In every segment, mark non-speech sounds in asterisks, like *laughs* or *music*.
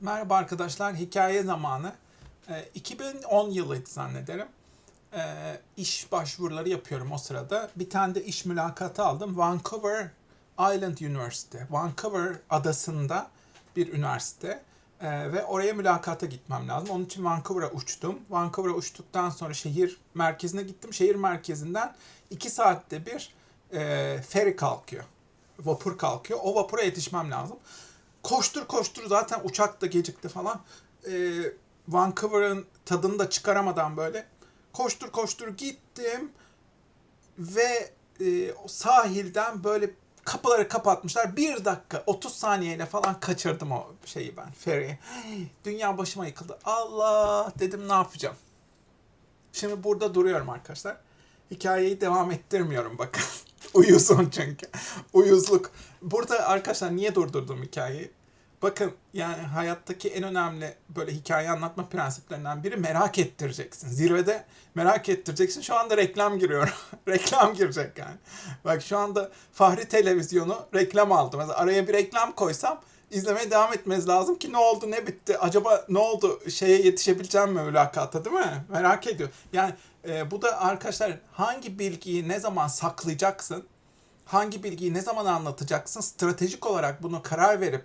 Merhaba arkadaşlar, hikaye zamanı. Ee, 2010 yılıydı zannederim. Ee, iş başvuruları yapıyorum o sırada. Bir tane de iş mülakatı aldım. Vancouver Island University. Vancouver adasında bir üniversite. Ee, ve oraya mülakata gitmem lazım. Onun için Vancouver'a uçtum. Vancouver'a uçtuktan sonra şehir merkezine gittim. Şehir merkezinden 2 saatte bir e, ferry kalkıyor. Vapur kalkıyor. O vapura yetişmem lazım koştur koştur zaten uçak da gecikti falan. Ee, Vancouver'ın tadını da çıkaramadan böyle koştur koştur gittim ve e, sahilden böyle kapıları kapatmışlar. Bir dakika 30 saniyeyle falan kaçırdım o şeyi ben ferry'i. *gasps* Dünya başıma yıkıldı. Allah dedim ne yapacağım. Şimdi burada duruyorum arkadaşlar. Hikayeyi devam ettirmiyorum bakın. *laughs* Uyuzum çünkü. Uyuzluk. Burada arkadaşlar niye durdurdum hikayeyi? Bakın yani hayattaki en önemli böyle hikaye anlatma prensiplerinden biri merak ettireceksin. Zirvede merak ettireceksin. Şu anda reklam giriyor. *laughs* reklam girecek yani. Bak şu anda Fahri Televizyonu reklam aldı. Mesela araya bir reklam koysam izlemeye devam etmeniz lazım ki ne oldu ne bitti acaba ne oldu şeye yetişebileceğim mi mülakata değil mi? Merak ediyor. Yani e, bu da arkadaşlar hangi bilgiyi ne zaman saklayacaksın hangi bilgiyi ne zaman anlatacaksın stratejik olarak bunu karar verip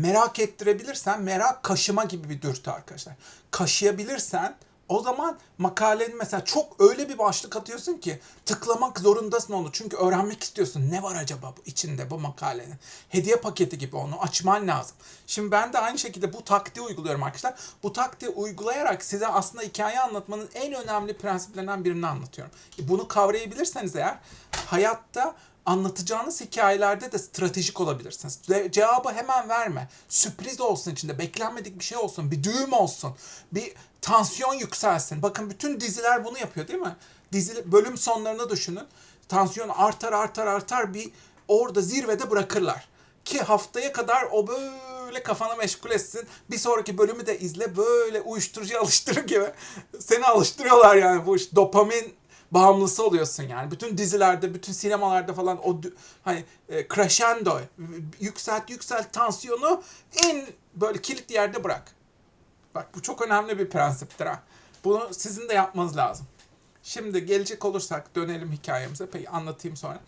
merak ettirebilirsen merak kaşıma gibi bir dürtü arkadaşlar. Kaşıyabilirsen o zaman makalenin mesela çok öyle bir başlık atıyorsun ki tıklamak zorundasın onu. Çünkü öğrenmek istiyorsun. Ne var acaba bu içinde bu makalenin? Hediye paketi gibi onu açman lazım. Şimdi ben de aynı şekilde bu taktiği uyguluyorum arkadaşlar. Bu taktiği uygulayarak size aslında hikaye anlatmanın en önemli prensiplerinden birini anlatıyorum. E, Bunu kavrayabilirseniz eğer hayatta anlatacağınız hikayelerde de stratejik olabilirsiniz. Ce- cevabı hemen verme. Sürpriz olsun içinde. Beklenmedik bir şey olsun. Bir düğüm olsun. Bir tansiyon yükselsin. Bakın bütün diziler bunu yapıyor değil mi? Dizi bölüm sonlarını düşünün. Tansiyon artar artar artar bir orada zirvede bırakırlar. Ki haftaya kadar o böyle kafana meşgul etsin. Bir sonraki bölümü de izle böyle uyuşturucu alıştırır gibi. Seni alıştırıyorlar yani bu iş. Dopamin bağımlısı oluyorsun yani. Bütün dizilerde, bütün sinemalarda falan o hani e, crescendo yükselt yükselt tansiyonu en böyle kilit yerde bırak. Bak bu çok önemli bir prensiptir ha. Bunu sizin de yapmanız lazım. Şimdi gelecek olursak dönelim hikayemize. Peki anlatayım sonra.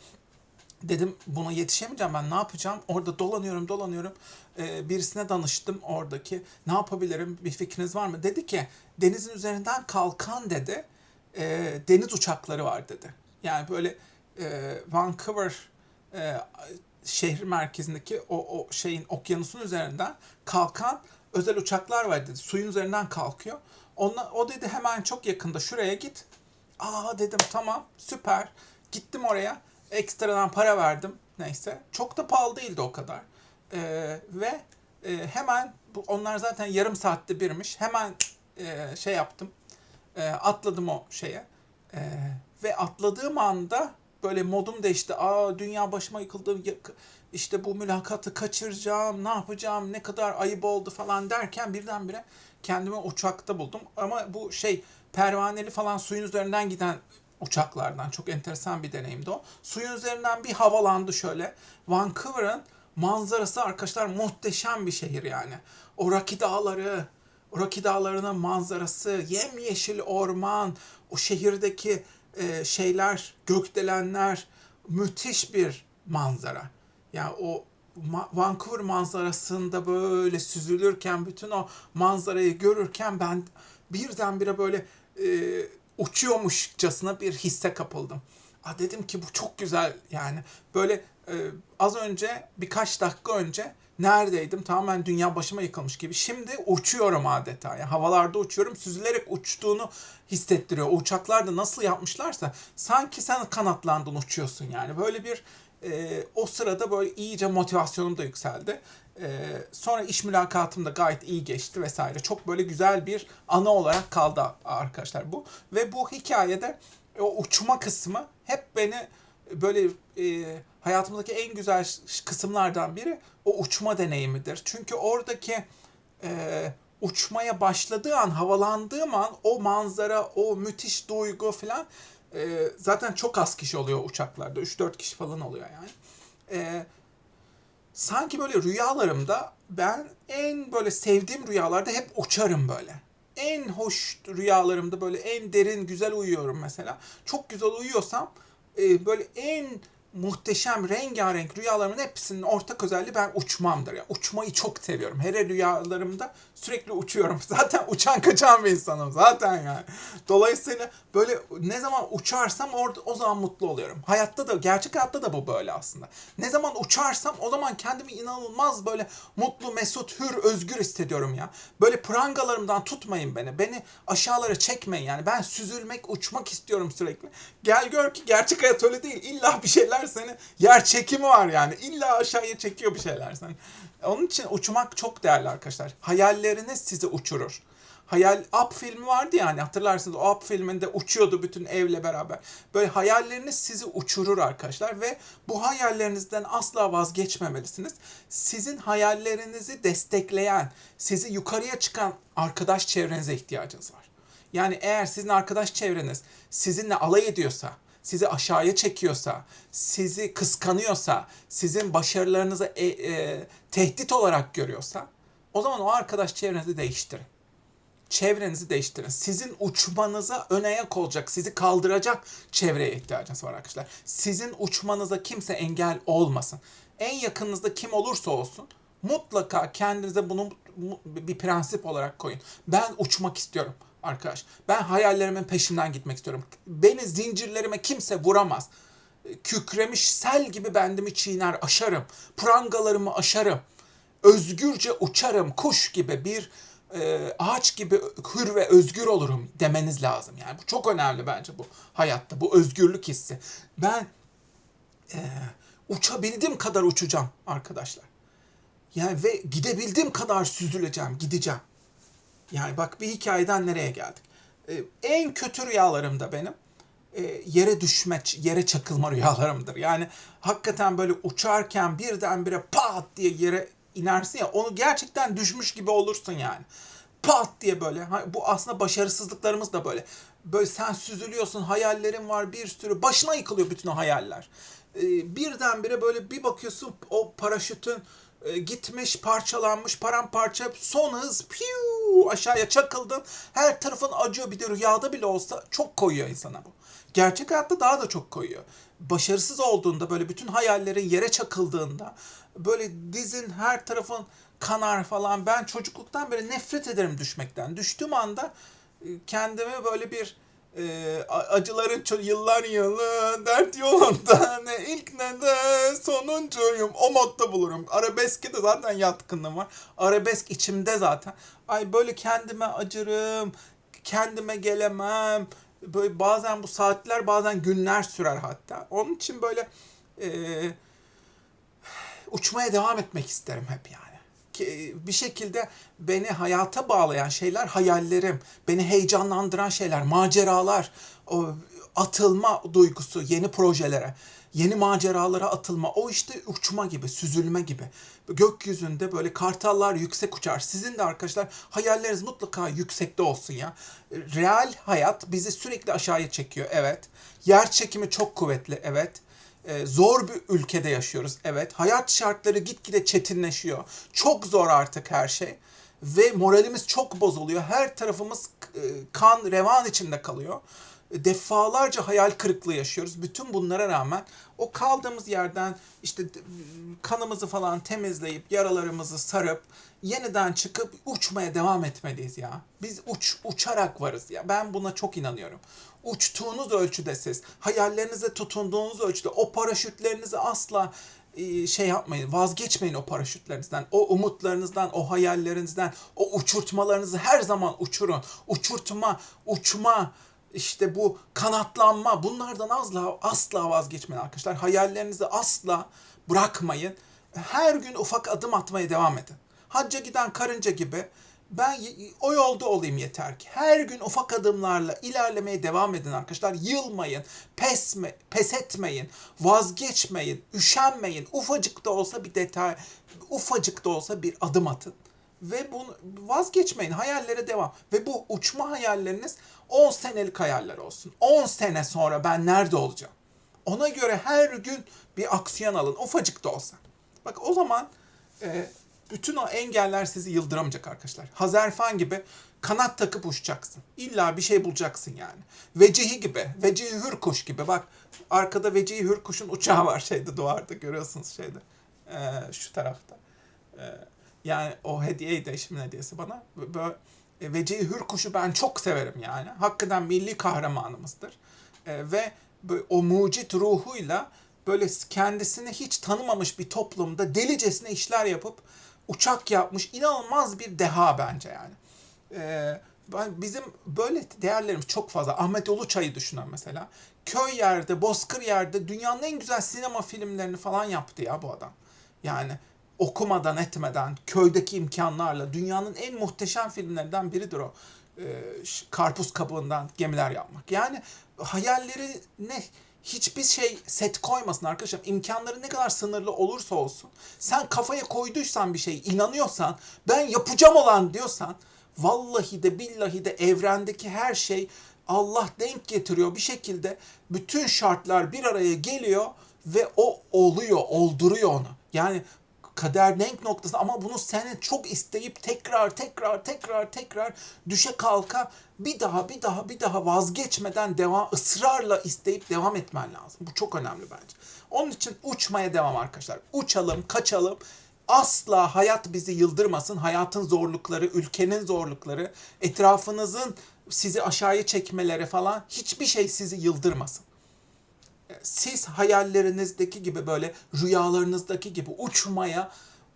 Dedim buna yetişemeyeceğim ben ne yapacağım? Orada dolanıyorum dolanıyorum. Ee, birisine danıştım oradaki. Ne yapabilirim? Bir fikriniz var mı? Dedi ki denizin üzerinden kalkan dedi. E, deniz uçakları var dedi. Yani böyle e, Vancouver e, şehir merkezindeki o, o şeyin okyanusun üzerinden kalkan özel uçaklar var dedi. Suyun üzerinden kalkıyor. Onla, o dedi hemen çok yakında şuraya git. Aa dedim tamam süper. Gittim oraya. Ekstradan para verdim. Neyse. Çok da pahalı değildi o kadar. Ee, ve e, hemen onlar zaten yarım saatte birmiş. Hemen e, şey yaptım. E, atladım o şeye. E, ve atladığım anda böyle modum değişti. Aa dünya başıma yıkıldı. İşte bu mülakatı kaçıracağım. Ne yapacağım? Ne kadar ayıp oldu falan derken birdenbire kendimi uçakta buldum. Ama bu şey pervaneli falan suyun üzerinden giden uçaklardan çok enteresan bir deneyimdi o. Suyun üzerinden bir havalandı şöyle. Vancouver'ın manzarası arkadaşlar muhteşem bir şehir yani. O Rocky Dağları, Rocky Dağları'nın manzarası, yemyeşil orman, o şehirdeki e, şeyler, gökdelenler, müthiş bir manzara. Yani o Vancouver manzarasında böyle süzülürken, bütün o manzarayı görürken ben birdenbire böyle e, uçuyormuşçasına bir hisse kapıldım. Aa, dedim ki bu çok güzel yani. Böyle e, az önce birkaç dakika önce neredeydim? Tamamen dünya başıma yıkılmış gibi. Şimdi uçuyorum adeta. Yani havalarda uçuyorum. Süzülerek uçtuğunu hissettiriyor. O uçaklar da nasıl yapmışlarsa sanki sen kanatlandın uçuyorsun yani. Böyle bir e, o sırada böyle iyice motivasyonum da yükseldi. E, sonra iş mülakatım da gayet iyi geçti vesaire. Çok böyle güzel bir ana olarak kaldı arkadaşlar bu. Ve bu hikayede o uçma kısmı hep beni böyle e, hayatımdaki en güzel kısımlardan biri o uçma deneyimidir. Çünkü oradaki e, uçmaya başladığı an, havalandığım an o manzara, o müthiş duygu falan e, zaten çok az kişi oluyor uçaklarda. 3-4 kişi falan oluyor yani. E, sanki böyle rüyalarımda ben en böyle sevdiğim rüyalarda hep uçarım böyle. En hoş rüyalarımda böyle en derin güzel uyuyorum mesela. Çok güzel uyuyorsam e, böyle en muhteşem rengarenk rüyalarımın hepsinin ortak özelliği ben uçmamdır. Ya. Uçmayı çok seviyorum. Her rüyalarımda sürekli uçuyorum. *laughs* Zaten uçan kaçan bir insanım zaten yani. Dolayısıyla böyle ne zaman uçarsam orada o zaman mutlu oluyorum. Hayatta da gerçek hayatta da bu böyle aslında. Ne zaman uçarsam o zaman kendimi inanılmaz böyle mutlu, mesut, hür, özgür hissediyorum ya. Böyle prangalarımdan tutmayın beni. Beni aşağılara çekmeyin yani. Ben süzülmek, uçmak istiyorum sürekli. Gel gör ki gerçek hayat öyle değil. İlla bir şeyler seni yer çekimi var yani. İlla aşağıya çekiyor bir şeyler seni. Onun için uçmak çok değerli arkadaşlar. Hayalleriniz sizi uçurur. Hayal Up filmi vardı ya hani hatırlarsınız o Up filminde uçuyordu bütün evle beraber. Böyle hayalleriniz sizi uçurur arkadaşlar ve bu hayallerinizden asla vazgeçmemelisiniz. Sizin hayallerinizi destekleyen, sizi yukarıya çıkan arkadaş çevrenize ihtiyacınız var. Yani eğer sizin arkadaş çevreniz sizinle alay ediyorsa, sizi aşağıya çekiyorsa, sizi kıskanıyorsa, sizin başarılarınızı e, e, tehdit olarak görüyorsa o zaman o arkadaş çevrenizi değiştirin. Çevrenizi değiştirin. Sizin uçmanıza ön ayak olacak, sizi kaldıracak çevreye ihtiyacınız var arkadaşlar. Sizin uçmanıza kimse engel olmasın. En yakınınızda kim olursa olsun mutlaka kendinize bunu bir prensip olarak koyun. Ben uçmak istiyorum arkadaş. Ben hayallerimin peşinden gitmek istiyorum. Beni zincirlerime kimse vuramaz. Kükremiş sel gibi bendimi çiğner aşarım. Prangalarımı aşarım. Özgürce uçarım kuş gibi bir e, ağaç gibi hür ve özgür olurum demeniz lazım. Yani bu çok önemli bence bu hayatta. Bu özgürlük hissi. Ben e, uçabildiğim kadar uçacağım arkadaşlar. Yani ve gidebildiğim kadar süzüleceğim, gideceğim. Yani bak bir hikayeden nereye geldik. Ee, en kötü rüyalarım da benim e, yere düşme, yere çakılma rüyalarımdır. Yani hakikaten böyle uçarken birdenbire pat diye yere inersin ya onu gerçekten düşmüş gibi olursun yani. Pat diye böyle. Bu aslında başarısızlıklarımız da böyle. Böyle sen süzülüyorsun, hayallerin var bir sürü. Başına yıkılıyor bütün o hayaller. Ee, birdenbire böyle bir bakıyorsun o paraşütün e, gitmiş, parçalanmış, paramparça, son hız, piu aşağıya çakıldın. Her tarafın acıyor bir de rüyada bile olsa çok koyuyor insana bu. Gerçek hayatta daha da çok koyuyor. Başarısız olduğunda böyle bütün hayallerin yere çakıldığında böyle dizin her tarafın kanar falan. Ben çocukluktan beri nefret ederim düşmekten. Düştüğüm anda e, kendimi böyle bir e, acıların yıllar yılı dert yolunda *laughs* ne ilk ne de sonuncuyum o modda bulurum. Arabeske de zaten yatkınlığım var. Arabesk içimde zaten. Ay böyle kendime acırım, kendime gelemem. Böyle bazen bu saatler bazen günler sürer hatta. Onun için böyle e, *sighs* uçmaya devam etmek isterim hep yani bir şekilde beni hayata bağlayan şeyler hayallerim, beni heyecanlandıran şeyler, maceralar, atılma duygusu yeni projelere, yeni maceralara atılma. O işte uçma gibi, süzülme gibi. Gökyüzünde böyle kartallar yüksek uçar. Sizin de arkadaşlar hayalleriniz mutlaka yüksekte olsun ya. Real hayat bizi sürekli aşağıya çekiyor. Evet. Yer çekimi çok kuvvetli. Evet e, zor bir ülkede yaşıyoruz. Evet. Hayat şartları gitgide çetinleşiyor. Çok zor artık her şey. Ve moralimiz çok bozuluyor. Her tarafımız e, kan, revan içinde kalıyor. Defalarca hayal kırıklığı yaşıyoruz. Bütün bunlara rağmen o kaldığımız yerden işte kanımızı falan temizleyip yaralarımızı sarıp yeniden çıkıp uçmaya devam etmeliyiz ya. Biz uç uçarak varız ya. Ben buna çok inanıyorum. Uçtuğunuz ölçüde siz, hayallerinize tutunduğunuz ölçüde o paraşütlerinizi asla e, şey yapmayın, vazgeçmeyin o paraşütlerinizden, o umutlarınızdan, o hayallerinizden, o uçurtmalarınızı her zaman uçurun. Uçurtma, uçma, işte bu kanatlanma bunlardan asla asla vazgeçmeyin arkadaşlar. Hayallerinizi asla bırakmayın. Her gün ufak adım atmaya devam edin. Hacca giden karınca gibi ben o yolda olayım yeter ki. Her gün ufak adımlarla ilerlemeye devam edin arkadaşlar. Yılmayın, pesme, pes etmeyin, vazgeçmeyin, üşenmeyin. Ufacık da olsa bir detay, ufacık da olsa bir adım atın. Ve bunu vazgeçmeyin. Hayallere devam. Ve bu uçma hayalleriniz 10 senelik hayaller olsun. 10 sene sonra ben nerede olacağım? Ona göre her gün bir aksiyon alın. Ufacık da olsa. Bak o zaman e, bütün o engeller sizi yıldıramayacak arkadaşlar. Hazerfan gibi kanat takıp uçacaksın. İlla bir şey bulacaksın yani. Vecihi gibi, Vecihi Hürkuş gibi. Bak arkada Vecihi Hürkuş'un uçağı var şeyde duvarda görüyorsunuz şeyde. E, şu tarafta. E, yani o hediyeydi eşimin hediyesi bana. Böyle e, Vecihi Hürkuş'u ben çok severim yani. Hakikaten milli kahramanımızdır. E, ve o mucit ruhuyla böyle kendisini hiç tanımamış bir toplumda delicesine işler yapıp uçak yapmış inanılmaz bir deha bence yani. Ben- bizim böyle değerlerimiz çok fazla. Ahmet Uluçay'ı düşünün mesela. Köy yerde, bozkır yerde dünyanın en güzel sinema filmlerini falan yaptı ya bu adam. Yani okumadan etmeden, köydeki imkanlarla dünyanın en muhteşem filmlerinden biridir o. Ş- karpuz kabuğundan gemiler yapmak. Yani hayalleri ne? Hiçbir şey set koymasın arkadaşlar. İmkanları ne kadar sınırlı olursa olsun. Sen kafaya koyduysan bir şey, inanıyorsan, ben yapacağım olan diyorsan, vallahi de billahi de evrendeki her şey Allah denk getiriyor bir şekilde. Bütün şartlar bir araya geliyor ve o oluyor, olduruyor onu. Yani kader denk noktası ama bunu senin çok isteyip tekrar tekrar tekrar tekrar düşe kalka bir daha bir daha bir daha vazgeçmeden devam ısrarla isteyip devam etmen lazım. Bu çok önemli bence. Onun için uçmaya devam arkadaşlar. Uçalım, kaçalım. Asla hayat bizi yıldırmasın. Hayatın zorlukları, ülkenin zorlukları, etrafınızın sizi aşağıya çekmeleri falan hiçbir şey sizi yıldırmasın siz hayallerinizdeki gibi böyle rüyalarınızdaki gibi uçmaya,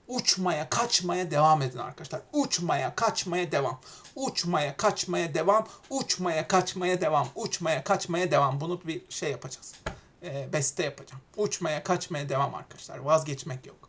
uçmaya, kaçmaya devam edin arkadaşlar. Uçmaya, kaçmaya devam. Uçmaya, kaçmaya devam. Uçmaya, kaçmaya devam. Uçmaya, kaçmaya devam. Bunu bir şey yapacağız. Ee, beste yapacağım. Uçmaya, kaçmaya devam arkadaşlar. Vazgeçmek yok.